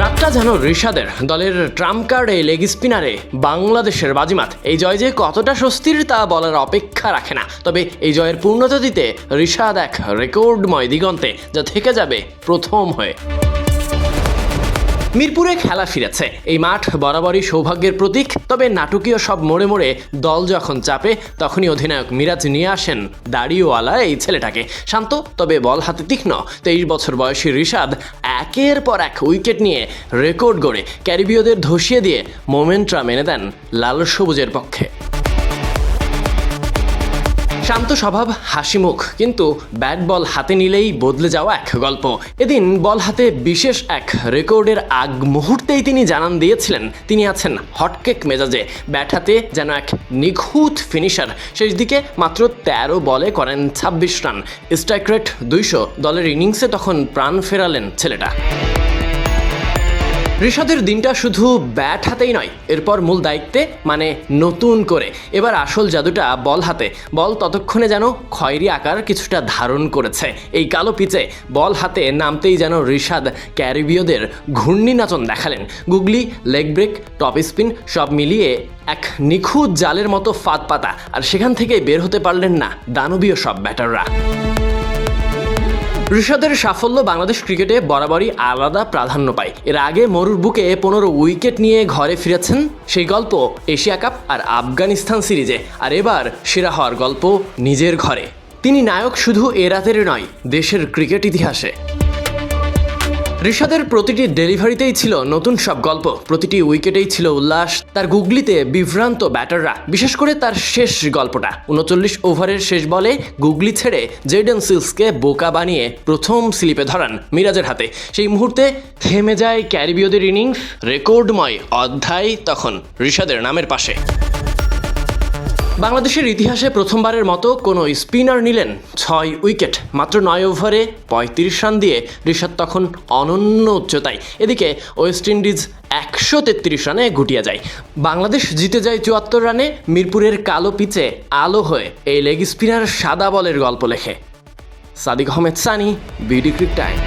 রাতটা যেন ঋষাদের দলের ট্রাম্প কার্ডে লেগ স্পিনারে বাংলাদেশের বাজিমাত। এই জয় যে কতটা স্বস্তির তা বলার অপেক্ষা রাখে না। তবে এই জয়ের পূর্ণতা দিতে ঋষাদ এক রেকর্ডময় দিগন্তে, যা থেকে যাবে প্রথম হয়ে। মিরপুরে খেলা ফিরেছে। এই মাঠ বরাবরই সৌভাগ্যের প্রতীক, তবে নাটকীয় সব মোড়ে মোড়ে দল যখন চাপে, তখনই অধিনায়ক মিরাজ নিয়ে আসেন দাড়িওয়ালা এই ছেলেটাকে। শান্ত তবে বল হাতে তীক্ষ্ণ। তেইশ বছর বয়সী ঋষাদ একের পর এক উইকেট নিয়ে রেকর্ড গড়ে ক্যারিবীয়দের ধসিয়ে দিয়ে মোমেন্ট্রাম এনে দেন লাল সবুজের পক্ষে। শান্ত স্বভাব, হাসি মুখ, কিন্তু ব্যাট বল হাতে নিলেই বদলে যাওয়া এক গল্প। এদিন বল হাতে বিশেষ এক রেকর্ডের আগ মুহূর্তেই তিনি জানান দিয়েছিলেন, তিনি আছেন হটকেক মেজাজে। ব্যাট হাতে যেন এক নিখুঁত ফিনিশার শেষ দিকে মাত্র তেরো বলে করেন ছাব্বিশ রান। স্ট্রাইক রেট দুইশো, দলের ইনিংসে তখন প্রাণ ফেরালেন ছেলেটা। ঋষাদের দিনটা শুধু ব্যাট হাতেই নয়, এরপর মূল দায়িত্বে মানে নতুন করে। এবার আসল জাদুটা বল হাতে। বল ততক্ষণে যেন খয়েরি আকার কিছুটা ধারণ করেছে। এই কালো পিচে বল হাতে নামতেই যেন ঋষাদ ক্যারিবীয়দের ঘূর্ণি নাচন দেখালেন। Googly, leg break, top spin, সব মিলিয়ে এক নিখুঁত জালের মতো ফাঁদ পাতা। আর সেখান থেকে বের হতে পারলেন না দানবীয় সব ব্যাটাররা। ঋষাদের সাফল্য বাংলাদেশ ক্রিকেটে বরাবরই আলাদা প্রাধান্য পায়। এর আগে মরুর বুকে পনেরো উইকেট নিয়ে ঘরে ফিরেছেন সেই গল্প এশিয়া কাপ আর আফগানিস্তান সিরিজে। আর এবার সেরা হওয়ার গল্প নিজের ঘরে। তিনি নায়ক শুধু এ রাতের নয়, দেশের ক্রিকেট ইতিহাসে। ঋষাদের প্রতিটি ডেলিভারিতেই ছিল নতুন সব গল্প। প্রতিটি উইকেটেই ছিল উল্লাস। তার গুগলিতে বিভ্রান্ত ব্যাটাররা, বিশেষ করে তার শেষ গল্পটা। উনচল্লিশ ওভারের শেষ বলে গুগলি ছেড়ে জেডেন সিলসকে বোকা বানিয়ে প্রথম স্লিপে ধরান মিরাজের হাতে। সেই মুহূর্তে থেমে যায় ক্যারিবীয়দের ইনিংস। রেকর্ডময় অধ্যায় তখন ঋষাদের নামের পাশে। বাংলাদেশের ইতিহাসে প্রথমবারের মতো কোনো স্পিনার নিলেন ছয় উইকেট। মাত্র নয় ওভারে পঁয়ত্রিশ রান দিয়ে ঋষাদ তখন অনন্য উচ্চতায়। এদিকে ওয়েস্ট ইন্ডিজ একশো তেত্রিশ রানে গুটিয়ে যায়। বাংলাদেশ জিতে যায় চুয়াত্তর রানে, মিরপুরের কালো পিচে আলো হয়ে এই লেগ স্পিনার সাদা বলের গল্প লেখে। Sadiq Ahmed Sunny, BD cric time.